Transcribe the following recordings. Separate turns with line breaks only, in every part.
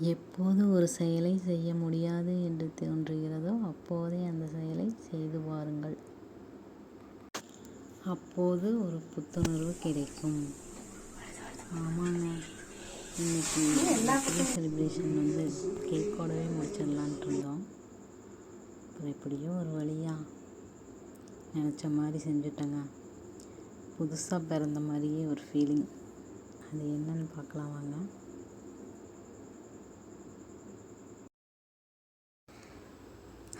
எப்போது ஒரு செயலை செய்ய முடியாது என்று தோன்றுகிறதோ அப்போதே அந்த செயலை செய்து பாருங்கள் அப்போது ஒரு புத்துணர்வு கிடைக்கும். ஆமாங்க. இன்னைக்கு பர்த்டே செலிப்ரேஷன் வந்து கேக்கோடவே முடிச்சிடலான்ட்டு இருந்தோம். அப்புறம் எப்படியோ ஒரு வழியாக நினச்ச மாதிரி செஞ்சுட்டேங்க. புதுசாக பிறந்த மாதிரியே ஒரு ஃபீலிங் அது என்னன்னு பார்க்கலாம் வாங்க.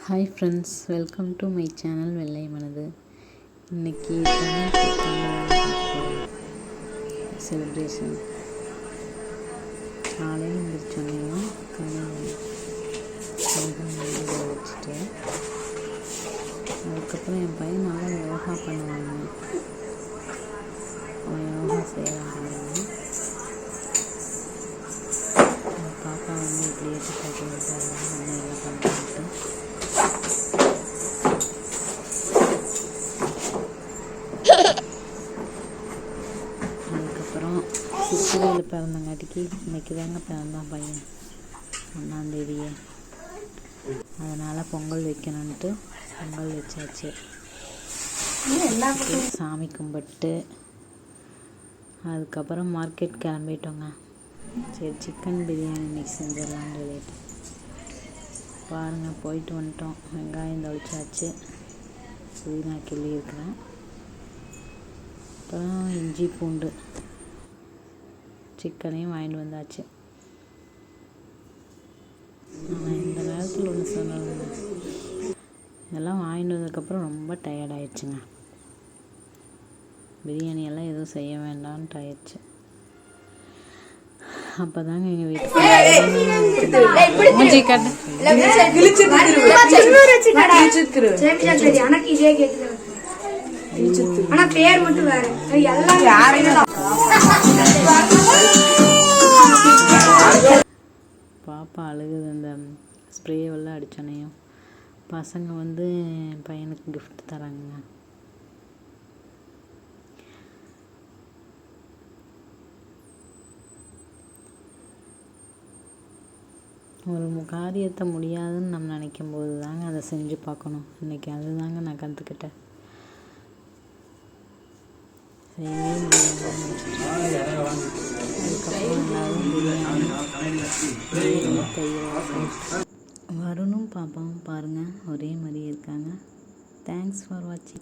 Hi friends welcome to my channel வெள்ளை மனது இன்னைக்கு தமிழ் செலிப்ரேஷன் காலையில் எழுந்திரிச்சோன்னா கணினி வச்சுட்டு அதுக்கப்புறம் என் பையன் நல்லா யோகா பண்ணுவாங்க அவன் யோகா செய்கிறாங்க பாப்பா வந்து இப்படி எடுத்து காட்டி சித்திரையில் பிறந்தங்காட்டிக்கு இன்னைக்கு தாங்க பிறந்தான் பையன். ஒன்றாந்தேதியே அதனால் பொங்கல் வைக்கணுன்ட்டு பொங்கல் வச்சாச்சு. சாமி கும்பிட்டு அதுக்கப்புறம் மார்க்கெட் கிளம்பிட்டோங்க. சரி சிக்கன் பிரியாணி இன்னைக்கு செஞ்சிடலான்னு சொல்லிட்டு. பாருங்கள் போயிட்டு வந்துட்டோம். வெங்காயம் தொளிச்சாச்சு. புதினா கிள்ளி இருக்கிறேன். அப்புறம் இஞ்சி பூண்டு. சிக்கனையும் வாங்கிட்டு வந்தாச்சு. ஆனால் இந்த நேரத்தில் ஒன்று சொன்னதுங்க இதெல்லாம் வாங்கிட்டு வந்ததுக்கப்புறம் ரொம்ப டயர்ட் ஆயிடுச்சுங்க. பிரியாணி எல்லாம் எதுவும் செய்ய வேண்டாம்னு ஆயிடுச்சு. அப்போ தாங்க எங்கள் வீட்டுக்கு மூஞ்சி காட்டு.
எனக்கு இதே கேக்குது ஆனா பேர் மட்டும் வேற. எல்லாம்
பாப்பா அழுகுது அந்த ஸ்ப்ரேவெல்லாம் அடிச்சோனையும் பசங்க வந்து பையனுக்கு கிஃப்ட் தராங்க ஒரு காரியத்தை முடியாதுன்னு நம்ம நினைக்கும் போது தாங்க அதை செஞ்சு பார்க்கணும். இன்னைக்கு அதுதாங்க நான் கற்றுக்கிட்டேன் செய்யவே முடியாமல் அதுக்கப்புறம் எல்லாரும் பிரியாணி பிரியாணி தயிர் வருணும் பாப்பாவும் பாருங்கள் ஒரே மாதிரி இருக்காங்க. தேங்க்ஸ் ஃபார் வாட்சிங்